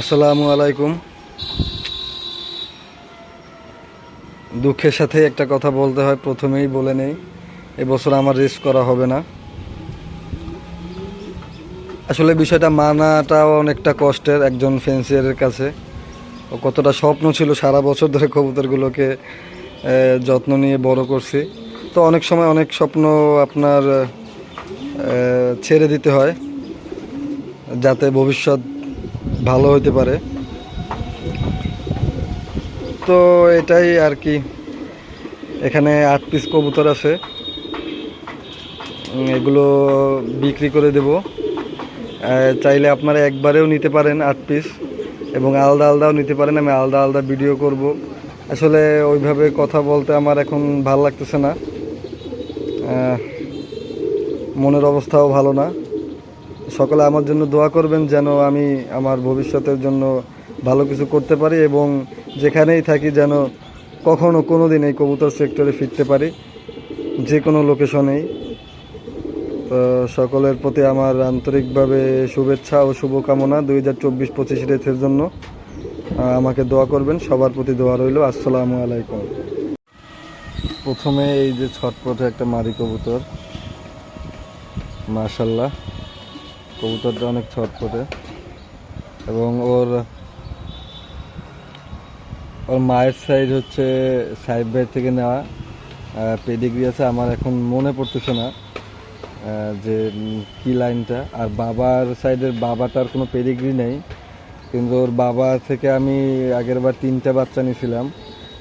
আসসালামু আলাইকুম। দুঃখের সাথে একটা কথা বলতে হয়, প্রথমেই বলে নেই, এবছর আমার রেস করা হবে না। আসলে বিষয়টা মানাটাও অনেকটা কষ্টের একজন ফেন্সিয়ারের কাছে। ও কতটা স্বপ্ন ছিল সারা বছর ধরে কবুতরগুলোকে যত্ন নিয়ে বড় করছি। তো অনেক সময় অনেক স্বপ্ন আপনার ছেড়ে দিতে হয়, যাতে ভবিষ্যৎ ভালো হতে পারে। তো এটাই আর কি। এখানে আট পিস কবুতর আছে। এগুলো বিক্রি করে দেব। চাইলে আপনারা একবারেও নিতে পারেন আট পিস এবং আলাদা আলাদাও নিতে পারেন। আমি আলাদা আলাদা ভিডিও করব। আসলে ওইভাবে কথা বলতে আমার এখন ভালো লাগতেছে না। মনের অবস্থাও ভালো না। সকলে আমার জন্য দোয়া করবেন যেন আমি আমার ভবিষ্যতের জন্য ভালো কিছু করতে পারি এবং যেখানেই থাকি যেন কখনো কোনো দিন এই কবুতর সেক্টরে ফিরতে পারি, যে কোনো লোকেশনেই। তো সকলের প্রতি আমার আন্তরিকভাবে শুভেচ্ছা ও শুভকামনা দুই হাজার চব্বিশ পঁচিশ রেথের জন্য। আমাকে দোয়া করবেন, সবার প্রতি দোয়া রইল। আসসালামু আলাইকুম। প্রথমে এই যে ছটপটে একটা মারি কবুতর, মাশাল্লাহ। কবুতরটা অনেক ছটপটে এবং ওর ওর মায়ের সাইড হচ্ছে সাহেব থেকে নেওয়া পেডিগ্রি আছে। আমার এখন মনে পড়তেছে না যে কি লাইনটা। আর বাবার সাইডের বাবাটার কোনো পেডিগ্রি নেই। কিন্তু ওর বাবা থেকে আমি আগের বার তিনটা বাচ্চা নিয়েছিলাম।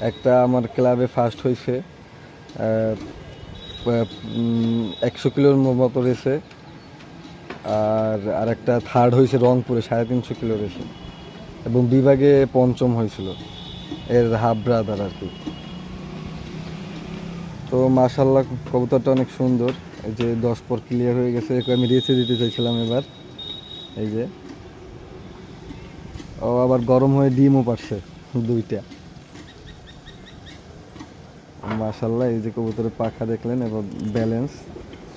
একটা আমার ক্লাবে ফার্স্ট হয়েছে একশো কিলোর মতো রয়েছে আর আরেকটা থার্ড হয়েছে রংপুরে, সাড়ে তিনশো কিলো রয়েছে এবং বিভাগে পঞ্চম হয়েছিল এর হাফ ব্রাদার আর কি। তো মাশাল্লাহ কবুতরটা অনেক সুন্দর। এই যে দশ পর ক্লিয়ার হয়ে গেছে আমি রেসে দিতে চাইছিলাম এবার। এই যে। ও আবার গরম হয়ে ডিমও পারছে দুইটা। মাশাল্লাহ এই যে কবুতরের পাখা দেখলেন এবং ব্যালেন্স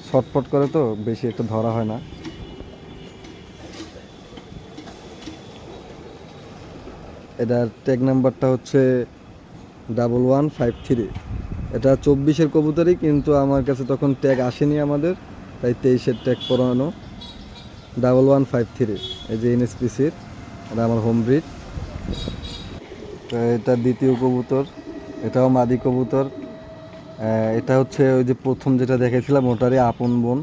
ছটফট করে তো বেশি একটু ধরা হয় না। এটার ট্যাগ নাম্বারটা হচ্ছে ডাবল ওয়ান ফাইভ থ্রি এটা চব্বিশের কবুতরই, কিন্তু আমার কাছে তখন ট্যাগ আসেনি আমাদের, তাই তেইশের ট্যাগ পরানো ডাবল ওয়ান ফাইভ থ্রি এই যে এনএসপিসির এটা আমার হোম ব্রিড তো এটা দ্বিতীয় কবুতর, এটাও মাদি কবুতর। এটা হচ্ছে ওই যে প্রথম যেটা দেখেছিলাম, ওটারই আপন বোন।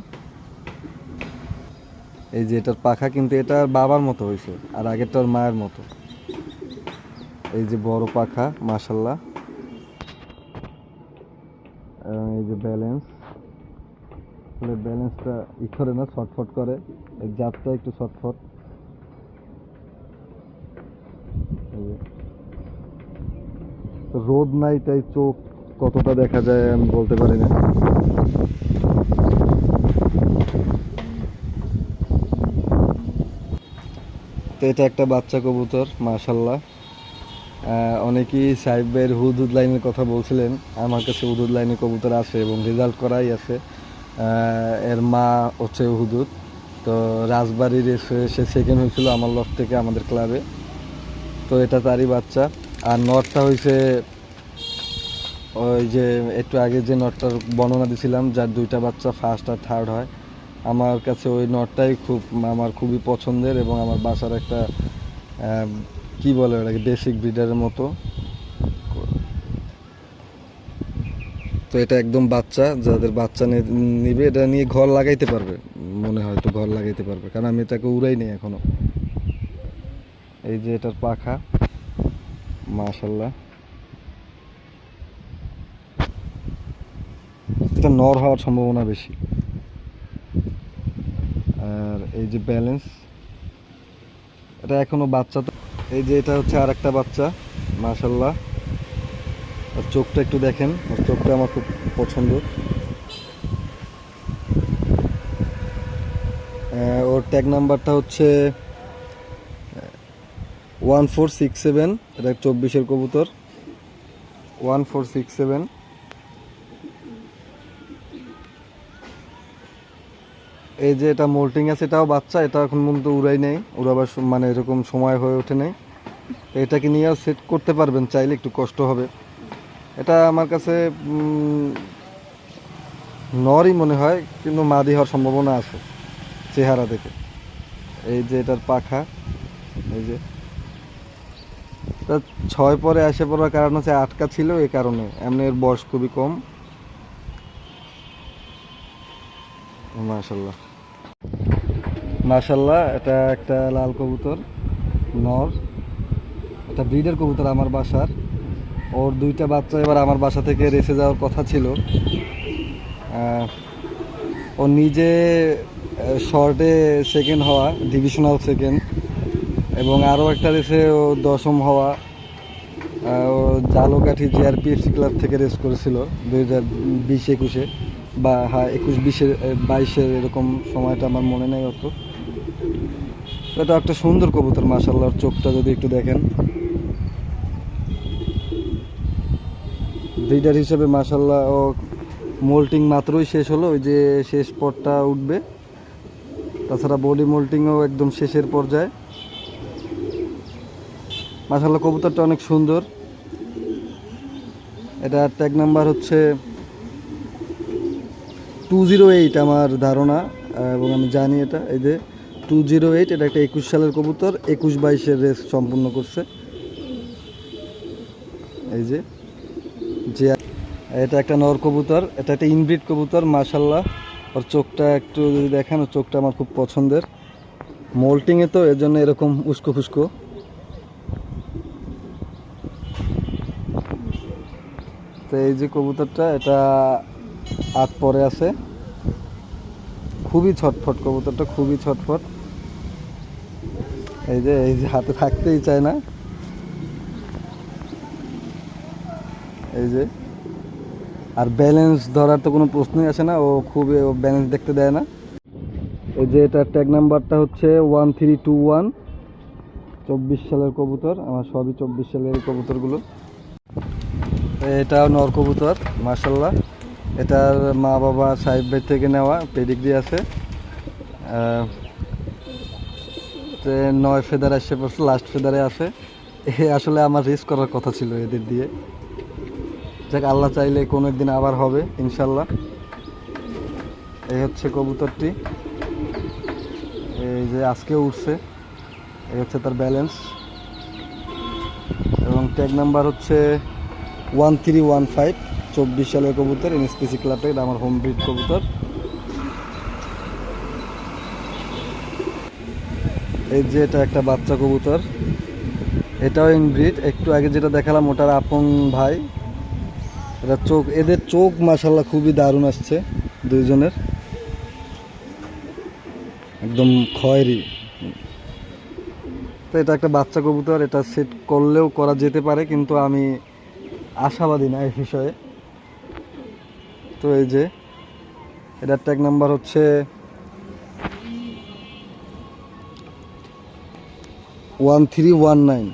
এই যে এটার পাখা, কিন্তু এটা বাবার মতো হয়েছে, আর আগেরটার মায়ের মতো। এই যে বড় পাখা, মাশাল্লাহ। এবং এই যে ব্যালেন্স আসলে ব্যালেন্সটা ই করে না, ছটফট করে। এই জাতটা একটু ছটফট। রোদ নাই, তাই চোখ কতটা দেখা যায় আমি বলতে পারি না। তো এটা একটা বাচ্চা কবুতর, মাশাল্লাহ। অনেকেই সাহেবের হুদুদ লাইনের কথা বলছিলেন। আমার কাছে হুদুদ লাইনের কবুতর আছে এবং রেজাল্ট করাই আছে। এর মা হচ্ছে হুদুদ তো রাজবাড়ির এসে সে সেকেন্ড হয়েছিল আমার লফ থেকে আমাদের ক্লাবে তো এটা তারই বাচ্চা। আর নটটা হয়েছে ওই যে একটু আগে যে নটটার বর্ণনা দিছিলাম, যার দুইটা বাচ্চা ফার্স্ট আর থার্ড হয়। আমার কাছে ওই নটটাই খুব, আমার খুবই পছন্দের এবং আমার বাসার একটা কি বলে ওটাকে? বেসিক ব্রিডারের মতো। তো এটা একদম বাচ্চা, যাদের বাচ্চা নিবে, এটা নিয়ে ঘর লাগাইতে পারবে, মনে হয় তো ঘর লাগাইতে পারবে, কারণ আমি এটাকে উড়াই নেই এখনও। এই যে এটার পাখা মাশাল্লাহ এটা নর হওয়ার সম্ভাবনা বেশি। আর এই যে ব্যালেন্স, এটা এখনও বাচ্চা তো এই যে এটা হচ্ছে আর একটা বাচ্চা মাশাল্লাহ আর চোখটা একটু দেখেন চোখটা আমার খুব পছন্দ। ওর ট্যাগ নাম্বারটা হচ্ছে ওয়ান ফোর সিক্স সেভেন, এটা চব্বিশের কবুতর। One four six seven. এই যে এটা মোল্টিং আছে, এটাও বাচ্চা, এটা এখন পর্যন্ত উড়াই নেই। উড়াবার মানে এরকম সময় হয়ে ওঠে নেই। এটাকে নিয়েও সেট করতে পারবেন, চাইলে একটু কষ্ট হবে। এটা আমার কাছে নরই মনে হয়, কিন্তু মাদি হওয়ার সম্ভাবনা আছে, চেহারা দেখে। এই যে এটার পাখা, এই যে। তা ছয় পরে আসে পড়ার কারণ হচ্ছে আটকা ছিল এই কারণে, এমনি এর বয়স খুবই কম। মাশাল্লাহ মাশাল্লাহ এটা একটা লাল কবুতর, নর। এটা ব্রিডের কবুতর আমার বাসার। ওর দুইটা বাচ্চা এবার আমার বাসা থেকে রেসে যাওয়ার কথা ছিল। ও নিজে শর্টে সেকেন্ড হওয়া ডিভিশনাল সেকেন্ড এবং আরও একটা রেসে ও দশম হওয়া। ও জালকাঠি জিআরপিএফসি ক্লাব থেকে রেস করেছিল দুই হাজার বিশ একুশে বা হ্যাঁ একুশ বিশে বাইশের এরকম সময়টা আমার মনে নেই অত। এটা একটা সুন্দর কবুতর মাসাল্লাহর চোখটা যদি একটু দেখেন। ব্রিডার হিসেবে মাসাল্লাহ ও মোল্টিং মাত্রই শেষ হলো, ওই যে শেষ পটটা উঠবে। তাছাড়া বডি মোল্টিংও একদম শেষের পর্যায়ে। মাসাল্লাহ কবুতরটা অনেক সুন্দর। এটা ট্যাগ নাম্বার হচ্ছে টু জিরো এইট আমার ধারণা, এবং আমি জানি এটা, এই যে টু জিরো এইট, এটা একটা একুশ সালের কবুতর, একুশ বাইশের রেস সম্পূর্ণ করছে। এই যে যে, এটা একটা নর কবুতর, এটা একটা ইনব্রিড কবুতর মাশাল্লাহ ওর চোখটা একটু যদি দেখেন, ওর চোখটা আমার খুব পছন্দের। মোল্টিংয়ে তো এর জন্য এরকম উস্কো ফুস্কো। তো এই যে কবুতরটা, এটা আট পরে আছে। খুবই ছটফট কবুতরটা, খুবই ছটফট। এই যে এই যে হাতে থাকতেই চায় না। এই যে। আর ব্যালেন্স ধরার তো কোনো প্রশ্নই আসে না, ও খুবই ব্যালেন্স দেখতে দেয় না। এই যে, এটার ট্যাগ নাম্বারটা হচ্ছে ওয়ান থ্রি টু ওয়ান চব্বিশ সালের কবুতর, আমার সবই চব্বিশ সালের কবুতরগুলো। এটাও নর কবুতর মার্শাল্লাহ এটার মা বাবা সাহেব থেকে নেওয়া পেডিগ্রি আছে। তে নয় ফেদার এসে পড়ছে লাস্ট ফেদারে আসে। এ আসলে আমার রেস করার কথা ছিল এদের দিয়ে। যাক, আল্লাহ চাইলে কোনো একদিন আবার হবে, ইনশাল্লাহ। এই হচ্ছে কবুতরটি। এই যে আজকে উঠছে এই হচ্ছে তার ব্যালেন্স এবং ট্যাগ নাম্বার হচ্ছে ওয়ান থ্রি ওয়ান ফাইভ চব্বিশ সালের কবুতর এনএসপিসি ক্লাবে এটা আমার হোম ব্রিড কবুতর। এই যে এটা একটা বাচ্চা কবুতর, এটাও ইনব্রিড। একটু আগে যেটা দেখালাম, ওটার আপন ভাই। এটা চোখ, এদের চোখ মাসাল্লাহ খুবই দারুণ আসছে দুইজনের। একদম খয়েরি। তো এটা একটা বাচ্চা কবুতর, এটা সেট করলেও করা যেতে পারে, কিন্তু আমি আশাবাদী না এই বিষয়ে। তো এই যে, এটার ট্যাগ নাম্বার হচ্ছে ওয়ান থ্রি ওয়ান নাইন